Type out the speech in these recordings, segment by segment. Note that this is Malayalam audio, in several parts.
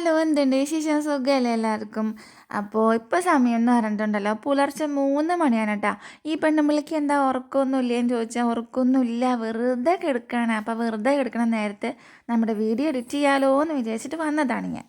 ഹലോ എന്തുണ്ട് വിശേഷം സുഖമല്ലേ എല്ലാവർക്കും? അപ്പോൾ ഇപ്പോൾ സമയം എന്ന് പറഞ്ഞിട്ടുണ്ടല്ലോ പുലർച്ചെ മൂന്ന് മണിയാണ് കേട്ടോ ഈ പെണ്ണുമ്പിളിക്ക് എന്താ ഉറക്കമൊന്നുമില്ല എന്ന് ചോദിച്ചാൽ ഉറക്കമൊന്നുമില്ല വെറുതെ കിടക്കുകയാണ് അപ്പോൾ വെറുതെ കിടക്കണ നേരത്തെ നമ്മുടെ വീഡിയോ എഡിറ്റ് ചെയ്യാലോ എന്ന് വിചാരിച്ചിട്ട് വന്നതാണ് ഞാൻ.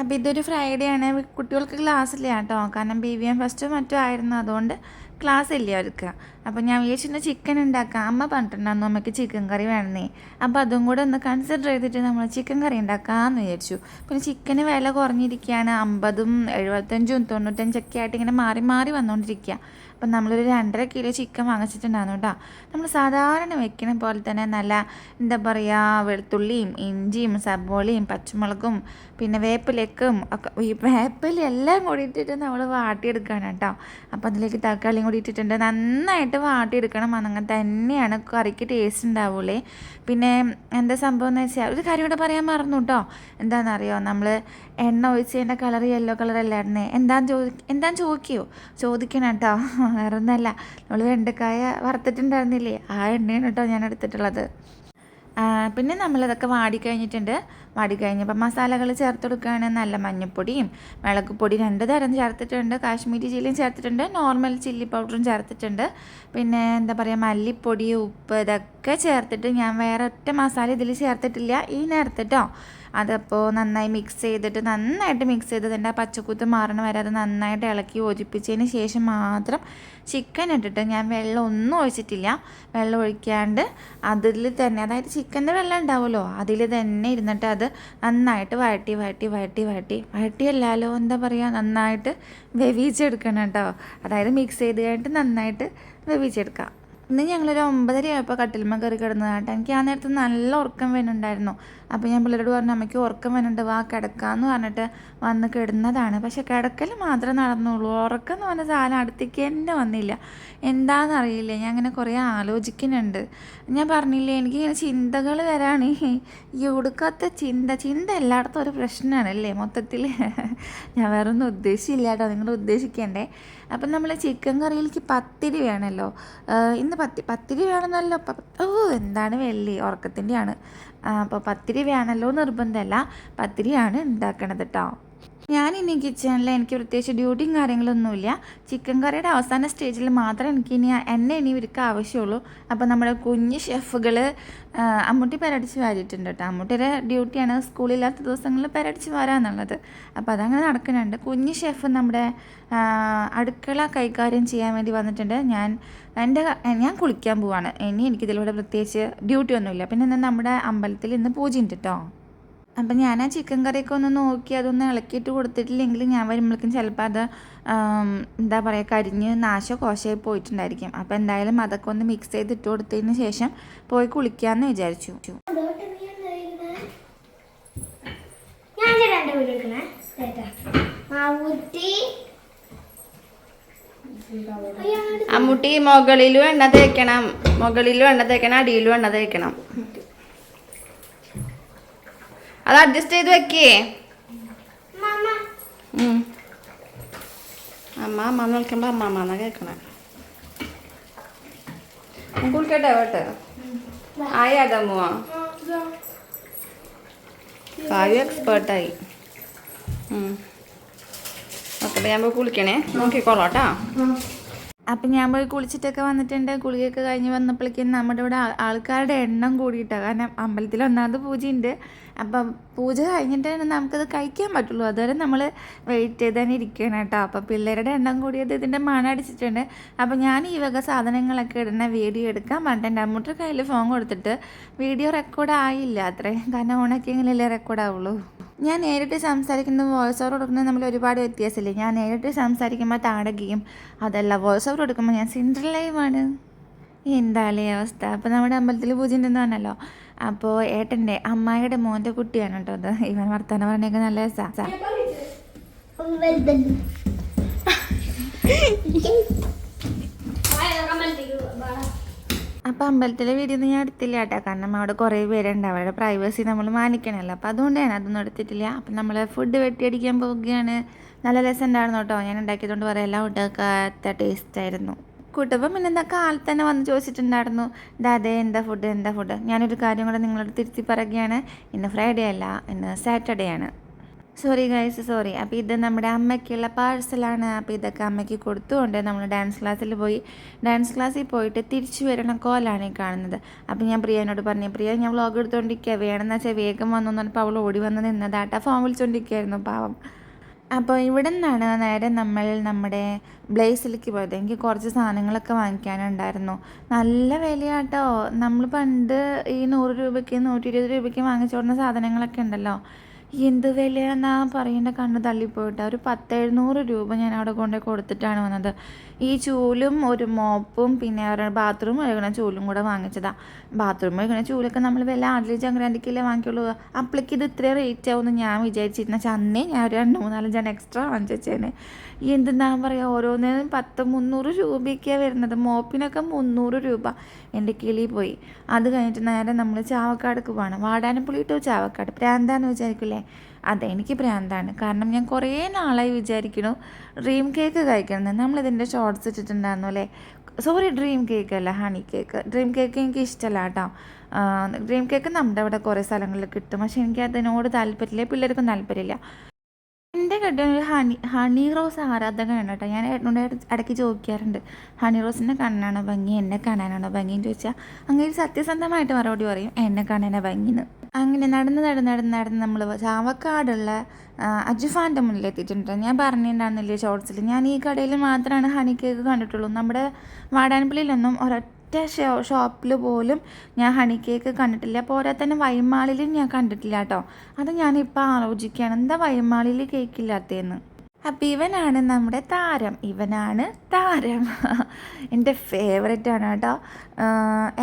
അപ്പോൾ ഇതൊരു ഫ്രൈഡേ ആണ്. കുട്ടികൾക്ക് ക്ലാസ് ഇല്ല കേട്ടോ. കാരണം ബി വി എം ഫസ്റ്റും മറ്റും ആയിരുന്നു. അതുകൊണ്ട് ക്ലാസ് ഇല്ല അവർക്ക്. അപ്പോൾ ഞാൻ വിചാരിച്ചിട്ട് ചിക്കൻ ഉണ്ടാക്കാം. അമ്മ പറഞ്ഞിട്ടുണ്ടായിരുന്നു അമ്മയ്ക്ക് ചിക്കൻ കറി വേണമെന്നേ. അപ്പോൾ അതും കൂടെ ഒന്ന് കൺസിഡർ ചെയ്തിട്ട് നമ്മൾ ചിക്കൻ കറി ഉണ്ടാക്കാമെന്ന് വിചാരിച്ചു. പിന്നെ ചിക്കന് വില കുറഞ്ഞിരിക്കുകയാണ്. അമ്പതും എഴുപത്തഞ്ചും തൊണ്ണൂറ്റഞ്ചൊക്കെ ആയിട്ട് ഇങ്ങനെ മാറി മാറി വന്നുകൊണ്ടിരിക്കുക അപ്പം നമ്മളൊരു രണ്ടര കിലോ ചിക്കൻ വാങ്ങിച്ചിട്ടുണ്ടായിരുന്നു കേട്ടോ നമ്മൾ സാധാരണ വെക്കുന്ന പോലെ തന്നെ നല്ല എന്താ പറയുക വെളുത്തുള്ളിയും ഇഞ്ചിയും സബോളയും പച്ചമുളകും പിന്നെ വേപ്പിലക്കും ഒക്കെ. ഈ വേപ്പില എല്ലാം കൂടി ഇട്ടിട്ട് നമ്മൾ വാട്ടിയെടുക്കണം കേട്ടോ. അപ്പോൾ അതിലേക്ക് തക്കാളിയും കൂടി ഇട്ടിട്ടുണ്ട്. നന്നായിട്ട് വാട്ടിയെടുക്കണം. അങ്ങനെ തന്നെയാണ് കറിക്ക് ടേസ്റ്റ് ഉണ്ടാവുള്ളേ. പിന്നെ എന്താ സംഭവം എന്ന് വെച്ചാൽ ഒരു കാര്യം കൂടെ പറയാൻ മറന്നു കേട്ടോ. എന്താണെന്നറിയോ? നമ്മൾ എണ്ണ ഒഴിച്ചതിന്റെ കളർ യെല്ലോ കളർ അല്ലായിരുന്നേ എന്താന്ന് ചോദി എന്താന്ന് ചോദിക്കോ? ചോദിക്കണം കേട്ടോ. വേറെ ഒന്നല്ല നമ്മൾ വെണ്ടക്കായ വറുത്തിട്ടുണ്ടായിരുന്നില്ലേ? ആ എണ്ണയാണ് കേട്ടോ ഞാൻ എടുത്തിട്ടുള്ളത്. പിന്നെ നമ്മളിതൊക്കെ വാടിക്കഴിഞ്ഞിട്ടുണ്ട്. വാടിക്കഴിഞ്ഞപ്പോൾ മസാലകൾ ചേർത്ത് കൊടുക്കുകയാണ് നല്ല മഞ്ഞൾപ്പൊടിയും മുളകുപൊടി രണ്ട് തരം ചേർത്തിട്ടുണ്ട്. കാശ്മീരി ചില്ലിയും ചേർത്തിട്ടുണ്ട്. നോർമൽ ചില്ലി പൗഡറും ചേർത്തിട്ടുണ്ട്. പിന്നെ എന്താ പറയുക മല്ലിപ്പൊടി ഉപ്പ് ഇതൊക്കെ ചേർത്തിട്ട് ഞാൻ വേറെ ഒറ്റ മസാല ഇതിൽ ചേർത്തിട്ടില്ല. ഈ നേരത്തിട്ടോ അതപ്പോൾ നന്നായി മിക്സ് ചെയ്തിട്ട് നന്നായിട്ട് മിക്സ് ചെയ്തതിന്റെ ആ പച്ചക്കുത്ത് മാറണ വരെ അത് നന്നായിട്ട് ഇളക്കി യോജിപ്പിച്ചതിന് ശേഷം മാത്രം ചിക്കൻ ഇട്ടിട്ട് ഞാൻ വെള്ളം ഒന്നും ഒഴിച്ചിട്ടില്ല. വെള്ളം ഒഴിക്കാണ്ട് അതിൽ തന്നെ അതായത് ചിക്കന്റെ വെള്ളം ഉണ്ടാവുമല്ലോ അതിൽ തന്നെ ഇരുന്നിട്ട് അത് നന്നായിട്ട് വഴട്ടി വഴട്ടി വഴട്ടി വഴട്ടി വഴട്ടിയല്ലാലോ എന്താ പറയുക നന്നായിട്ട് വെവിച്ചെടുക്കണം കേട്ടോ. അതായത് മിക്സ് ചെയ്ത് കഴിഞ്ഞിട്ട് നന്നായിട്ട് വെവിച്ചെടുക്കാം. ഇന്ന് ഞങ്ങളൊരു ഒമ്പതര ആയപ്പോൾ കട്ടിൽമ കയറി കിടന്നതാട്ടോ. എനിക്ക് ആ നേരത്ത് നല്ല ഉറക്കം വരുന്നുണ്ടായിരുന്നു അപ്പോൾ ഞാൻ പിള്ളേരോട് പറഞ്ഞു അമ്മയ്ക്ക് ഉറക്കം വരുന്നുണ്ട് വാ കിടക്കാമെന്ന് പറഞ്ഞിട്ട് വന്ന് കിടന്നതാണ്. പക്ഷെ കിടക്കൽ മാത്രമേ നടന്നുള്ളൂ. ഉറക്കം എന്ന് പറഞ്ഞ സാധനം അടുത്തേക്ക് തന്നെ വന്നില്ല. എന്താണെന്നറിയില്ല ഞാൻ അങ്ങനെ കുറേ ആലോചിക്കുന്നുണ്ട്. ഞാൻ പറഞ്ഞില്ലേ എനിക്ക് എനിക്കിങ്ങനെ ചിന്തകൾ വരാണ്. ഈ ഒടുക്കാത്ത ചിന്ത ചിന്ത എല്ലായിടത്തും ഒരു പ്രശ്നമാണ് അല്ലേ മൊത്തത്തിൽ ഞാൻ വേറൊന്നും ഉദ്ദേശിച്ചില്ല കേട്ടോ. നിങ്ങൾ ഉദ്ദേശിക്കണ്ടേ. അപ്പം നമ്മൾ ചിക്കൻ കറിയിലേക്ക് പത്തിരി വേണമല്ലോ. ഇന്ന് പത്തി പത്തിരി വേണമെന്നല്ലോ. ഓ എന്താണ് വെള്ളി? ഉറക്കത്തിന്റെയാണ്. അപ്പോൾ പത്തിരി വേണമല്ലോ നിർബന്ധമല്ല. പത്തിരിയാണ് ഉണ്ടാക്കണത് കേട്ടോ ഞാൻ ഇനി കിച്ചണിൽ എനിക്ക് പ്രത്യേകിച്ച് ഡ്യൂട്ടിയും കാര്യങ്ങളൊന്നുമില്ല. ചിക്കൻ കറിയുടെ അവസാന സ്റ്റേജിൽ മാത്രമേ എനിക്ക് ഇനി എന്നെ ഇനി ഇവർക്ക് ആവശ്യമുള്ളൂ. അപ്പോൾ നമ്മുടെ കുഞ്ഞ് ഷെഫുകൾ അമ്മൂട്ടി പെരടിച്ച് വാരിയിട്ടുണ്ട് കേട്ടോ. അമ്മൂട്ടിയുടെ ഡ്യൂട്ടിയാണ് സ്കൂളില്ലാത്ത ദിവസങ്ങളിൽ പെരടിച്ച് വരാന്നുള്ളത്. അപ്പോൾ അതങ്ങനെ നടക്കുന്നുണ്ട്. കുഞ്ഞ് ഷെഫ് നമ്മുടെ അടുക്കള കൈകാര്യം ചെയ്യാൻ വേണ്ടി വന്നിട്ടുണ്ട്. ഞാൻ എന്റെ ഞാൻ കുളിക്കാൻ പോവാണ്. ഇനി എനിക്കിതിലൂടെ പ്രത്യേകിച്ച് ഡ്യൂട്ടി ഒന്നുമില്ല. പിന്നെ നമ്മുടെ അമ്പലത്തിൽ ഇന്ന് പൂജയുണ്ട് കേട്ടോ. അപ്പം ഞാൻ ആ ചിക്കൻ കറിയൊക്കെ ഒന്ന് നോക്കി അതൊന്ന് ഇളക്കിയിട്ട് കൊടുത്തിട്ടില്ലെങ്കിൽ ഞാൻ വരുമ്പോഴേക്കും ചിലപ്പോൾ അത് എന്താ പറയുക കരിഞ്ഞ് നാശോ കോശമായി പോയിട്ടുണ്ടായിരിക്കും. അപ്പം എന്തായാലും അതൊക്കെ ഒന്ന് മിക്സ് ചെയ്ത് ഇട്ട് കൊടുത്തതിന് ശേഷം പോയി കുളിക്കാമെന്ന് വിചാരിച്ചു. അമ്മൂട്ടി മുകളിലും എണ്ണ തേക്കണം. മുകളിലും എണ്ണ തേക്കണം അടിയിലും എണ്ണ തേക്കണം. അത് അഡ്ജസ്റ്റ് ചെയ്ത് വെക്കേ അമ്മ അമ്മ വിളിക്കുമ്പോ അമ്മ അമ്മ എന്നാ കേക്കണേ കുളിക്കട്ടെ വേട്ടെ ആയാതമ്മുവാ കാവ്യ എക്സ്പേർട്ടായി ഓക്കെ ഞാൻ പോയി കുളിക്കണേ നോക്കിക്കോളാട്ടാ അപ്പം ഞാൻ പോയി കുളിച്ചിട്ടൊക്കെ വന്നിട്ടുണ്ട്. കുളിയൊക്കെ കഴിഞ്ഞ് വന്നപ്പോഴേക്കും നമ്മുടെ ഇവിടെ ആൾക്കാരുടെ എണ്ണം കൂടിയിട്ടാണ് കാരണം അമ്പലത്തിൽ ഒന്നാമത് പൂജയുണ്ട്. അപ്പം പൂജ കഴിഞ്ഞിട്ട് നമുക്കത് കഴിക്കാൻ പറ്റുള്ളൂ. അതുവരെ നമ്മൾ വെയിറ്റ് ചെയ്ത് തന്നെ ഇരിക്കണം കേട്ടോ. അപ്പം പിള്ളേരുടെ എണ്ണം കൂടിയത് ഇതിന്റെ മണടിച്ചിട്ടുണ്ട് അപ്പം ഞാൻ ഈ വക സാധനങ്ങളൊക്കെ ഇടുന്ന വീഡിയോ എടുക്കാൻ പറഞ്ഞിട്ടുണ്ട്. അമ്മൂട്ടർ കയ്യിൽ ഫോൺ കൊടുത്തിട്ട് വീഡിയോ റെക്കോർഡ് ആയില്ല അത്രയും. കാരണം ഉണക്കിയെങ്കിലല്ലേ റെക്കോർഡ് ആവുള്ളൂ. ഞാൻ നേരിട്ട് സംസാരിക്കുന്നത് വോയിസ് ഓവർ കൊടുക്കുന്നത് നമ്മൾ ഒരുപാട് വ്യത്യാസമില്ലേ? ഞാൻ നേരിട്ട് സംസാരിക്കുമ്പോൾ താടകയും അതല്ല വോയിസ് ഓവർ കൊടുക്കുമ്പോൾ ഞാൻ സിൻഡർ ലൈവാണ് എന്താലേ അവസ്ഥ? അപ്പോൾ നമ്മുടെ അമ്പലത്തിൽ പൂജ ഉണ്ടെന്ന് പറഞ്ഞല്ലോ. അപ്പോൾ ഏട്ടന്റെ അമ്മായിയുടെ മോന്റെ കുട്ടിയാണ് കേട്ടോ അത് ഇവൻ വർത്തമാനം പറഞ്ഞേക്ക് നല്ല രസമാണ് അപ്പോൾ അമ്പലത്തിലെ വീഡിയോ ഒന്നും ഞാൻ എടുത്തില്ല കേട്ടോ കാരണം അവിടെ കുറേ പേരുണ്ട്. അവരുടെ പ്രൈവസി നമ്മൾ മാനിക്കണമല്ലോ അപ്പോൾ അതുകൊണ്ട് ഞാൻ അതൊന്നും എടുത്തിട്ടില്ല. അപ്പം നമ്മൾ ഫുഡ് വെട്ടിയടിക്കാൻ പോവുകയാണ്. നല്ല രസം ഉണ്ടായിരുന്നു കേട്ടോ ഞാൻ ഉണ്ടാക്കിയതുകൊണ്ട് പറയാം എല്ലാം ഉണ്ടാക്കാത്ത ടേസ്റ്റ് ആയിരുന്നു. കൂട്ടപ്പം പിന്നെ എന്താ കാലത്ത് തന്നെ വന്ന് ചോദിച്ചിട്ടുണ്ടായിരുന്നു. ദാദേ എന്താ ഫുഡ് എന്താ ഫുഡ് ഞാനൊരു കാര്യം കൂടെ നിങ്ങളോട് തിരുത്തി പറയുകയാണ്. ഇന്ന് ഫ്രൈഡേ അല്ല ഇന്ന് സാറ്റർഡേ ആണ്. സോറി ഗൈസ് സോറി അപ്പോൾ ഇത് നമ്മുടെ അമ്മയ്ക്കുള്ള പാഴ്സലാണ്. അപ്പോൾ ഇതൊക്കെ അമ്മയ്ക്ക് കൊടുത്തുകൊണ്ട് നമ്മൾ ഡാൻസ് ക്ലാസ്സിൽ പോയി ഡാൻസ് ക്ലാസ്സിൽ പോയിട്ട് തിരിച്ചു വരണ കോലാണ് കാണുന്നത്. അപ്പോൾ ഞാൻ പ്രിയനോട് പറഞ്ഞു പ്രിയ ഞാൻ വ്ളോഗ് എടുത്തുകൊണ്ടിരിക്കുക വേണമെന്ന് വെച്ചാൽ വേഗം വന്നു പറഞ്ഞപ്പോൾ അവൾ ഓടി വന്ന് നിന്നതാട്ടാ ഫോൺ വിളിച്ചുകൊണ്ടിരിക്കുകയായിരുന്നു പാവം. അപ്പോൾ ഇവിടെ നിന്നാണ് നേരെ നമ്മൾ നമ്മുടെ ബ്ലേസിലേക്ക് പോയത്. എനിക്ക് കുറച്ച് സാധനങ്ങളൊക്കെ വാങ്ങിക്കാനുണ്ടായിരുന്നു. നല്ല വിലയാട്ടോ. നമ്മൾ പണ്ട് ഈ നൂറ് രൂപയ്ക്ക് നൂറ്റി ഇരുപത് രൂപയ്ക്ക് വാങ്ങിച്ചോടുന്ന സാധനങ്ങളൊക്കെ ഉണ്ടല്ലോ. എന്ത് വിലയാണെന്നാ പറയേണ്ട കണ്ണ് തള്ളിപ്പോയിട്ട്. ഒരു പത്തെഴുന്നൂറ് രൂപ ഞാൻ അവിടെ കൊണ്ടുപോയി കൊടുത്തിട്ടാണ് വന്നത്. ഈ ചൂലും ഒരു മോപ്പും പിന്നെ അവരുടെ ബാത്റൂം കഴുകണ ചൂലും കൂടെ വാങ്ങിച്ചതാണ് ബാത്റൂം കഴുകണ ചൂലൊക്കെ നമ്മൾ വില ആദ്യം ചങ്കരാണ്ടിക്കല്ലേ വാങ്ങിക്കുള്ളൂ. അപ്പോഴേക്ക് ഇത് ഇത്രയും റേറ്റ് ആവുമെന്ന് ഞാൻ വിചാരിച്ചിരുന്ന. ചന്നേ ഞാൻ ഒരു രണ്ട് മൂന്നാലഞ്ചാണ് എക്സ്ട്രാ വാങ്ങിച്ചേനെ എന്തെന്നാ പറയുക ഓരോന്നിനും പത്ത് മുന്നൂറ് രൂപയൊക്കെയാണ് വരുന്നത്. മോപ്പിനൊക്കെ മുന്നൂറ് രൂപ എന്റെ കിളി പോയി. അത് കഴിഞ്ഞിട്ട് നേരെ നമ്മൾ ചാവക്കാടക്ക് പോകണം വാടാനപ്പുള്ളി ടു ചാവക്കാട്? പ്രാന്താന്ന് വിചാരിക്കില്ലേ? അതെ എനിക്ക് പ്രാന്താണ്. കാരണം ഞാൻ കുറേ നാളായി വിചാരിക്കണു ഡ്രീം കേക്ക് കഴിക്കണം നമ്മളിതിന്റെ ഷോർട്സ് ഇട്ടിട്ടുണ്ടായിരുന്നു അല്ലേ? സോറി ഡ്രീം കേക്ക് അല്ല ഹണി കേക്ക്. ഡ്രീം കേക്ക് എനിക്ക് ഇഷ്ടമല്ല കേട്ടോ. ഡ്രീം കേക്ക് നമ്മുടെ അവിടെ കുറേ സ്ഥലങ്ങളിൽ കിട്ടും. പക്ഷേ എനിക്ക് അതിനോട് താല്പര്യമില്ല. പിള്ളേർക്കും താല്പര്യമില്ല. എന്റെ കെട്ടിയ ഒരു ഹണി ഹണി റോസ് ആരാധകനാണ് കേട്ടോ. ഞാൻ ഏട്ടനോട് ഇട- ഇടയ്ക്ക് ചോദിക്കാറുണ്ട് ഹണി റോസിന്റെ കണ്ണാണോ ഭംഗി? എന്നെ കാണാനാണോ ഭംഗി? എന്ന് ചോദിച്ചാൽ അങ്ങനെ സത്യസന്ധമായിട്ട് മറുപടി പറയും എന്നെ കാണാനാ ഭംഗിന്ന്. അങ്ങനെ നടന്ന് നടന്ന് നടന്ന് നടന്ന് നമ്മൾ ചാവക്കാടുള്ള അജുഫാന്റെ മുന്നിൽ എത്തിയിട്ടുണ്ട് ഞാൻ പറഞ്ഞിട്ടുണ്ടായിരുന്നില്ലേ ഷോർട്സിൽ ഞാൻ ഈ കടയിൽ മാത്രമാണ് ഹണി കേക്ക് കണ്ടിട്ടുള്ളൂ. നമ്മുടെ വാടാൻപള്ളിയിലൊന്നും ഒരൊറ്റ ഷോ ഷോപ്പിൽ പോലും ഞാൻ ഹണി കേക്ക് കണ്ടിട്ടില്ല. പോരാ തന്നെ വൈമാളിലും ഞാൻ കണ്ടിട്ടില്ല കേട്ടോ. അത് ഞാനിപ്പോൾ ആലോചിക്കുകയാണ്. എന്താ വൈമാളിൽ കേക്കില്ലാത്തതെന്ന് അപ്പം ഇവനാണ് നമ്മുടെ താരം. ഇവനാണ് താരം. എന്റെ ഫേവറേറ്റ് ആണ് കേട്ടോ.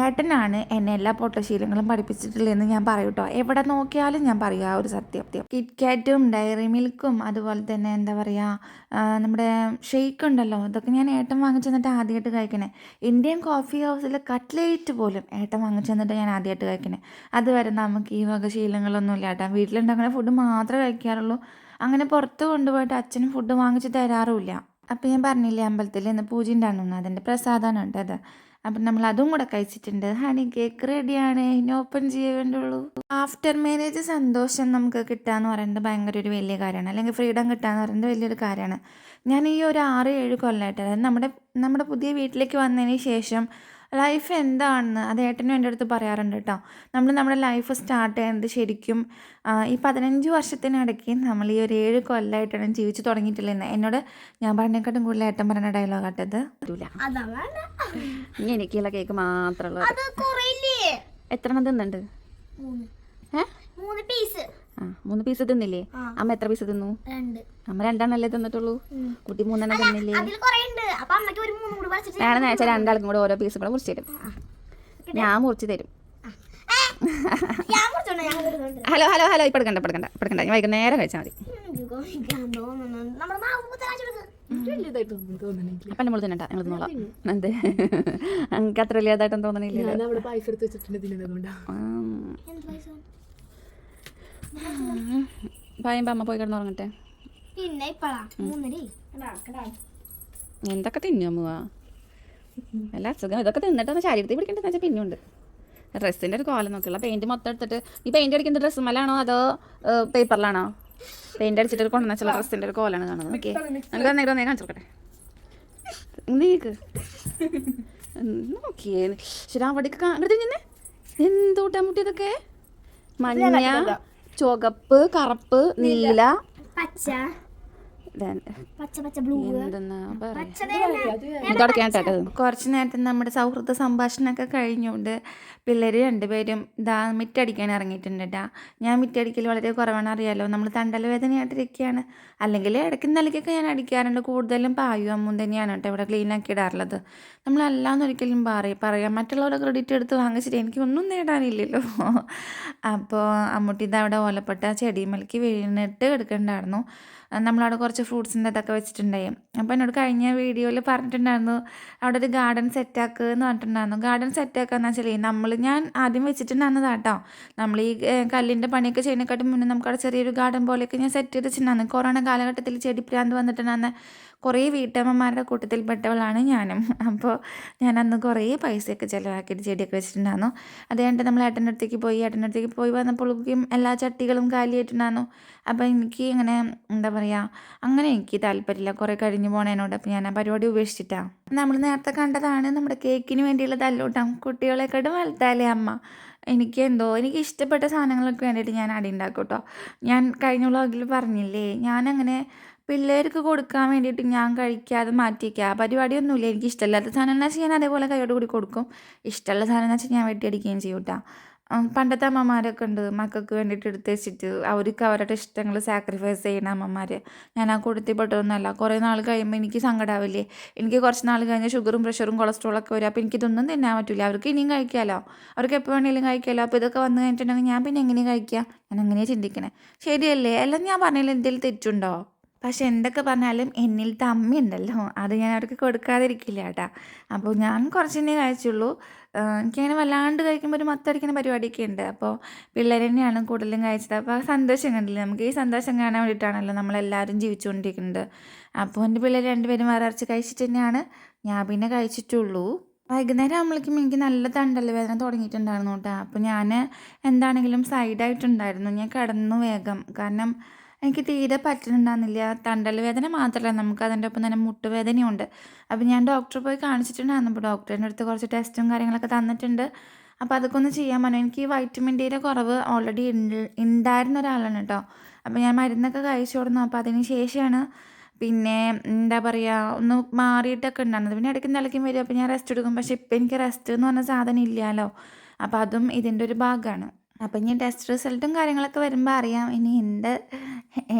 ഏട്ടനാണ് എന്നെ എല്ലാ പൊട്ടശീലങ്ങളും പഠിപ്പിച്ചിട്ടില്ലെന്ന് ഞാൻ പറയും കേട്ടോ. എവിടെ നോക്കിയാലും ഞാൻ പറയും ആ ഒരു സത്യം. കിറ്റ്കാറ്റും ഡയറി മിൽക്കും അതുപോലെ തന്നെ എന്താ പറയുക നമ്മുടെ ഷെയ്ക്ക് ഉണ്ടല്ലോ. ഇതൊക്കെ ഞാൻ ഏട്ടൻ വാങ്ങിച്ചു തന്നിട്ട് ആദ്യമായിട്ട് കഴിക്കണേ. ഇന്ത്യൻ കോഫി ഹൗസിലെ കട്ട്ലേറ്റ് പോലും ഏട്ടൻ വാങ്ങിച്ചു തന്നിട്ട് ഞാൻ ആദ്യമായിട്ട് കഴിക്കണേ. അതുവരെ നമുക്ക് ഈ വക ശീലങ്ങളൊന്നും ഇല്ല കേട്ടോ. വീട്ടിലുണ്ടാക്കുന്ന ഫുഡ് മാത്രമേ കഴിക്കാറുള്ളൂ. അങ്ങനെ പുറത്ത് കൊണ്ടുപോയിട്ട് അച്ഛനും ഫുഡ് വാങ്ങിച്ച് തരാറുമില്ല. അപ്പം ഞാൻ പറഞ്ഞില്ലേ അമ്പലത്തിൽ ഇന്ന് പൂജ ഉണ്ടാണെന്ന് അതിന്റെ പ്രസാദമാണ് ഉണ്ടത് അപ്പം നമ്മൾ അതും കൂടെ കഴിച്ചിട്ടുണ്ട്. ഹണി കേക്ക് റെഡിയാണ് ഇനി ഓപ്പൺ ചെയ്യേണ്ടുള്ളൂ ആഫ്റ്റർ മാരേജ് സന്തോഷം നമുക്ക് കിട്ടാന്ന് പറയുന്നത് ഭയങ്കര ഒരു വലിയ കാര്യമാണ്. അല്ലെങ്കിൽ ഫ്രീഡം കിട്ടുക എന്ന് പറയുന്നത് വലിയൊരു കാര്യമാണ്. ഞാൻ ഈ ഒരു ആറ് ഏഴ് കൊല്ലമായിട്ട് അതായത് നമ്മുടെ നമ്മുടെ പുതിയ വീട്ടിലേക്ക് വന്നതിന് ശേഷം ലൈഫ് എന്താണെന്ന് അത് ഏട്ടനും എന്റെ അടുത്ത് പറയാറുണ്ട് കേട്ടോ നമ്മൾ നമ്മുടെ ലൈഫ് സ്റ്റാർട്ട് ചെയ്യുന്നത് ശരിക്കും ഈ പതിനഞ്ച് വർഷത്തിനിടയ്ക്ക് നമ്മൾ ഈ ഒരു ഏഴ് കൊല്ലമായിട്ടാണ് ജീവിച്ചു തുടങ്ങിയിട്ടില്ലെന്ന് എന്നോട് ഞാൻ പറഞ്ഞേക്കാട്ടും കൂടുതൽ ഏട്ടൻ പറഞ്ഞ ഡയലോഗ് ആട്ടത് എനിക്കുള്ള കേക്ക് മാത്രമുള്ള അത് കുറയില്ലേ? എത്ര എണ്ണം തിന്നുണ്ട് മൂന്ന് പീസ് ആ മൂന്ന് പീസ് തിന്നില്ലേ? അമ്മ എത്ര പീസ് തിന്നു? രണ്ട്. അമ്മ രണ്ടെണ്ണല്ലേ തിന്നിട്ടുള്ളൂ? കുട്ടി മൂന്നെണ്ണം തിന്നില്ലേ? അതിൽ കുറേ ഉണ്ട് അപ്പൊ അമ്മയ്ക്ക് ഒരു മൂന്ന് കൂടി പറിച്ചിട്ട് വേണമെന്ന് വെച്ചാൽ രണ്ടാൾക്കും കൂടെ ഓരോ പീസ് കൂടെ മുറിച്ച് തരും. ഞാൻ മുറിച്ച് തരും ഹലോ ഹലോ ഹലോ ഇപ്പൊ എടുക്കണ്ട ഇപ്പം എടുക്കണ്ട എടുക്കണ്ട ഞാൻ വൈകുന്നേരം കഴിച്ചാൽ മതി. അപ്പം തിന്നണ്ട ഞങ്ങൾ തിന്നോളാം. എന്ത്? എനിക്ക് അത്ര വലിയതായിട്ടൊന്നും തോന്നണില്ല അമ്മ പോയി കിടന്നുറങ്ങട്ടെ. പിന്നെ എന്തൊക്കെ തിന്നു അമ്മ? അല്ല അസുഖം. ഇതൊക്കെ തിന്നിട്ട് ശരീരത്തിൽ പിടിക്കേണ്ടത് വെച്ചാൽ പിന്നുണ്ട് ഡ്രസ്സിന്റെ ഒരു കോലം നോക്കിയുള്ള പെയിന്റ് മൊത്തം എടുത്തിട്ട്. ഈ പെയിന്റ് അടിക്കുന്ന ഡ്രസ്സ് മേലാണോ അതോ പേപ്പറിലാണോ പെയിന്റ് അടിച്ചിട്ട് കൊണ്ടുവന്ന ചില ഡ്രസ്സിന്റെ ഒരു കോലാണ് കാണുന്നത്. ഓക്കെ നമുക്ക് തന്നെ കാണിച്ചോക്കട്ടെ. കാണിച്ചു നീക്ക്. നോക്കിയേ. ശരി അവിടേക്ക് നിന്നെ. എന്തോട്ടാ മുട്ടിയതൊക്കെ? മഞ്ഞ. ചുവപ്പ് കറുപ്പ് നീല പച്ച. കുറച്ച് നേരത്തെ നമ്മുടെ സൗഹൃദ സംഭാഷണമൊക്കെ കഴിഞ്ഞുകൊണ്ട് പിള്ളേർ രണ്ടുപേരും ഇതാ മിറ്റടിക്കാൻ ഇറങ്ങിയിട്ടുണ്ട് കേട്ടാ ഞാൻ മിറ്റടിക്കൽ വളരെ കുറവാണ് അറിയാലോ. നമ്മൾ തണ്ടൽ വേദനയായിട്ടിരിക്കുകയാണ്. അല്ലെങ്കിൽ ഇടയ്ക്ക് നിലയ്ക്കൊക്കെ ഞാൻ അടിക്കാറുണ്ട്. കൂടുതലും പായും അമ്മും തന്നെയാണ് കേട്ടോ ഇവിടെ ക്ലീൻ ആക്കി ഇടാറുള്ളത്. നമ്മളല്ലാന്ന് ഒരിക്കലും പറയും പറയാം. മറ്റുള്ളവരുടെ ക്രെഡിറ്റ് എടുത്ത് വാങ്ങിച്ചിട്ട് എനിക്കൊന്നും നേടാനില്ലല്ലോ. അപ്പോൾ അമ്മൂട്ടി ഇത് അവിടെ ഓലപ്പെട്ട ചെടിമലക്ക് വീണിട്ട് എടുക്കണ്ടായിരുന്നു. നമ്മളവിടെ കുറച്ച് ഫ്രൂട്ട്സിന്റെ ഇതൊക്കെ വെച്ചിട്ടുണ്ടായി. അപ്പോൾ എന്നോട് കഴിഞ്ഞ വീഡിയോയിൽ പറഞ്ഞിട്ടുണ്ടായിരുന്നു അവിടെ ഒരു ഗാർഡൻ സെറ്റാക്കുക എന്ന് പറഞ്ഞിട്ടുണ്ടായിരുന്നു. ഗാർഡൻ സെറ്റാക്കുക എന്ന് വെച്ചാൽ നമ്മൾ ഞാൻ ആദ്യം വെച്ചിട്ടുണ്ടായിരുന്നത് കേട്ടോ നമ്മൾ ഈ കല്ലിന്റെ പണിയൊക്കെ ചെയ്യുന്നതിനെക്കാട്ടും മുന്നേ നമുക്ക് അവിടെ ചെറിയൊരു ഗാർഡൻ പോലെയൊക്കെ ഞാൻ സെറ്റ് ചെയ്ത് വെച്ചിട്ടുണ്ടായിരുന്നു കൊറോണ കാലഘട്ടത്തിൽ ചെടിപ്രാന്ത് വന്നിട്ടുണ്ടായിരുന്ന കുറേ വീട്ടമ്മമാരുടെ കൂട്ടത്തിൽപ്പെട്ടവളാണ് ഞാനും. അപ്പോൾ ഞാൻ അന്ന് കുറേ പൈസയൊക്കെ ചിലവാക്കിയിട്ട് ചെടിയൊക്കെ വെച്ചിട്ടുണ്ടായിരുന്നു. അത് കഴിഞ്ഞിട്ട് നമ്മൾ ഏട്ടന്റെ അടുത്തേക്ക് പോയി ഏട്ടന്റെ അടുത്തേക്ക് പോയി വന്നപ്പോഴേക്കും എല്ലാ ചട്ടികളും കാലിയായിട്ടുണ്ടായിരുന്നു. അപ്പോൾ എനിക്ക് ഇങ്ങനെ എന്താ പറയുക അങ്ങനെ എനിക്ക് താല്പര്യമില്ല. കുറേ കഴിഞ്ഞ് പോണതിനോട് അപ്പം ഞാൻ ആ പരിപാടി ഉപേക്ഷിച്ചിട്ടാണ് നമ്മൾ നേരത്തെ കണ്ടതാണ് നമ്മുടെ കേക്കിന് വേണ്ടിയുള്ള തല്ലൂട്ടം കുട്ടികളെക്കാട്ടും വലുതാലേ അമ്മ. എനിക്ക് എന്തോ എനിക്ക് ഇഷ്ടപ്പെട്ട സാധനങ്ങളൊക്കെ വേണ്ടിയിട്ട് ഞാൻ അടി ഉണ്ടാക്കും കേട്ടോ ഞാൻ കഴിഞ്ഞ വ്ളോഗിൽ പറഞ്ഞില്ലേ ഞാനങ്ങനെ പിള്ളേർക്ക് കൊടുക്കാൻ വേണ്ടിയിട്ട് ഞാൻ കഴിക്കാതെ മാറ്റി വയ്ക്കുക ആ പരിപാടിയൊന്നുമില്ല. എനിക്ക് ഇഷ്ടമില്ലാത്ത സാധനം എന്ന് വെച്ചാൽ ഞാൻ അതേപോലെ കൈയോട് കൂടി കൊടുക്കും. ഇഷ്ടമുള്ള സാധനം എന്ന് വെച്ചാൽ ഞാൻ വെട്ടിയടിക്കുകയും ചെയ്യും കേട്ടോ പണ്ടത്തെ അമ്മമാരൊക്കെ ഉണ്ട്. മക്കൾക്ക് വേണ്ടിയിട്ട് എടുത്ത് വെച്ചിട്ട് അവർക്ക് അവരുടെ ഇഷ്ടങ്ങൾ സാക്രിഫൈസ് ചെയ്യുന്ന അമ്മമാർ ഞാൻ ആ കൂട്ടത്തിൽ പെട്ടതൊന്നുമല്ല. കുറേ നാൾ കഴിയുമ്പോൾ എനിക്ക് സങ്കടാവില്ലേ? എനിക്ക് കുറച്ച് നാൾ കഴിഞ്ഞ് ഷുഗറും പ്രഷറും കൊളസ്ട്രോളൊക്കെ വരും. അപ്പോൾ എനിക്കിതൊന്നും തിന്നാൻ പറ്റില്ല അവർക്ക് ഇനിയും കഴിക്കാമല്ലോ അവർക്ക് എപ്പോൾ വേണമെങ്കിലും കഴിക്കാമല്ലോ അപ്പോൾ ഇതൊക്കെ വന്നു കഴിഞ്ഞിട്ടുണ്ടെങ്കിൽ ഞാൻ പിന്നെ എങ്ങനെ കഴിക്കുക ഞാൻ അങ്ങനെ ചിന്തിക്കണേ. ശരിയല്ലേ? എല്ലാം ഞാൻ പറഞ്ഞതിൽ എന്തെങ്കിലും തെറ്റുണ്ടോ? പക്ഷെ എന്തൊക്കെ പറഞ്ഞാലും എന്നിൽ തമ്മിയുണ്ടല്ലോ അത് ഞാൻ അവർക്ക് കൊടുക്കാതിരിക്കില്ല കേട്ടാ. അപ്പോൾ ഞാൻ കുറച്ചെന്നേ കഴിച്ചുള്ളൂ. എനിക്കങ്ങനെ വല്ലാണ്ട് കഴിക്കുമ്പോൾ ഒരു മത്തടിക്കുന്ന പരിപാടിയൊക്കെ ഉണ്ട്. അപ്പോൾ പിള്ളേർ തന്നെയാണ് കൂടുതലും കഴിച്ചത്. അപ്പോൾ ആ സന്തോഷം കണ്ടില്ലേ? നമുക്ക് ഈ സന്തോഷം കാണാൻ വേണ്ടിയിട്ടാണല്ലോ നമ്മളെല്ലാവരും ജീവിച്ചുകൊണ്ടിരിക്കുന്നത്. അപ്പോൾ എന്റെ പിള്ളേർ രണ്ടുപേരും വേറെ കഴിച്ചിട്ട് തന്നെയാണ് ഞാൻ പിന്നെ കഴിച്ചിട്ടുള്ളൂ. വൈകുന്നേരം ആകുമ്പോഴേക്കും എനിക്ക് നല്ല തണ്ടല്ല വേദന തുടങ്ങിയിട്ടുണ്ടായിരുന്നു കേട്ടോ. അപ്പോൾ ഞാൻ എന്താണെങ്കിലും സൈഡായിട്ടുണ്ടായിരുന്നു ഞാൻ കിടന്നു വേഗം. കാരണം എനിക്ക് തീരെ പറ്റുന്നുണ്ടാകുന്നില്ല തണ്ടൽ വേദന മാത്രമല്ല നമുക്ക് അതിന്റെ ഒപ്പം തന്നെ മുട്ടുവേദനയുണ്ട്. അപ്പോൾ ഞാൻ ഡോക്ടറെ പോയി കാണിച്ചിട്ടുണ്ടായിരുന്നു. അപ്പോൾ ഡോക്ടറിന്റെ അടുത്ത് കുറച്ച് ടെസ്റ്റും കാര്യങ്ങളൊക്കെ തന്നിട്ടുണ്ട്. അപ്പോൾ അതൊക്കെ ഒന്ന് ചെയ്യാൻ പറഞ്ഞു. എനിക്ക് വൈറ്റമിൻ ഡിയുടെ കുറവ് ഓൾറെഡി ഉണ്ടായിരുന്ന ഒരാളാണ് കേട്ടോ. അപ്പോൾ ഞാൻ മരുന്നൊക്കെ കഴിച്ചു കൊടുന്നു. അപ്പോൾ അതിന് ശേഷമാണ് പിന്നെ എന്താ പറയുക ഒന്ന് മാറിയിട്ടൊക്കെ ഉണ്ടായിരുന്നത്. പിന്നെ ഇടയ്ക്ക് നിലയ്ക്കും വരും. അപ്പോൾ ഞാൻ റെസ്റ്റ് എടുക്കും. പക്ഷേ ഇപ്പം എനിക്ക് റെസ്റ്റ് എന്ന് പറഞ്ഞ സാധനം ഇല്ലല്ലോ. അപ്പോൾ അതും ഇതിന്റെ ഒരു ഭാഗമാണ്. അപ്പം ഇനി ടെസ്റ്റ് റിസൾട്ടും കാര്യങ്ങളൊക്കെ വരുമ്പോൾ അറിയാം. ഇനി എന്ത്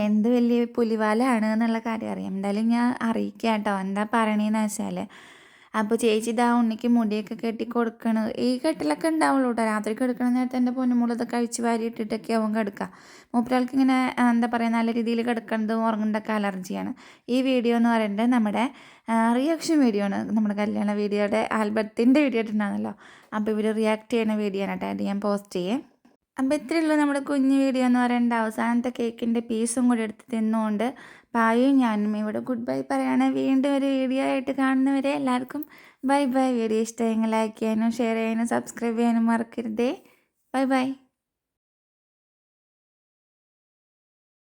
എന്ത് വലിയ പുലിവാലാണ് എന്നുള്ള കാര്യം അറിയാം. എന്തായാലും ഞാൻ അറിയിക്കാം കേട്ടോ എന്താ പറയണേന്ന് വെച്ചാൽ അപ്പോൾ ചേച്ചി ഇതാ ഉണ്ണിക്ക് മുടിയൊക്കെ കെട്ടി കൊടുക്കണത് ഈ കെട്ടിലൊക്കെ ഉണ്ടാവുള്ളൂ കേട്ടോ രാത്രി കിടക്കണ നേരത്തെ എന്റെ പൊന്നുമുള്ളത് കഴിച്ച് വാരി ഇട്ടിട്ടൊക്കെ അവൻ കിടക്കുക മൂപ്പരാൾക്ക് ഇങ്ങനെ എന്താ പറയുക നല്ല രീതിയിൽ കിടക്കുന്നതും ഉറങ്ങുന്നതൊക്കെ അലർജിയാണ്. ഈ വീഡിയോ എന്ന് പറയുന്നത് നമ്മുടെ റിയാക്ഷൻ വീഡിയോ ആണ്. നമ്മുടെ കല്യാണ വീഡിയോയുടെ ആൽബത്തിന്റെ വീഡിയോ ഇട്ടുണ്ടാണല്ലോ അപ്പോൾ ഇവർ റിയാക്ട് ചെയ്യുന്ന വീഡിയോ ആണ് കേട്ടോ അത് ഞാൻ പോസ്റ്റ് ചെയ്യേ. അപ്പോൾ ഇത്രയേ ഉള്ളൂ നമ്മുടെ കുഞ്ഞു വീഡിയോ എന്ന് പറയേണ്ട അവസാനത്തെ കേക്കിന്റെ പീസും കൂടി എടുത്ത് തിന്നുകൊണ്ട് പായും ഞാനും ഇവിടെ ഗുഡ് ബൈ പറയാണ്. വീണ്ടും ഒരു വീഡിയോ ആയിട്ട് കാണുന്നവരെ എല്ലാവർക്കും ബൈ ബൈ. വീഡിയോ ഇഷ്ടമെങ്കിൽ ലൈക്ക് ചെയ്യാനും ഷെയർ ചെയ്യാനും സബ്സ്ക്രൈബ് ചെയ്യാനും മറക്കരുതേ. Bye bye.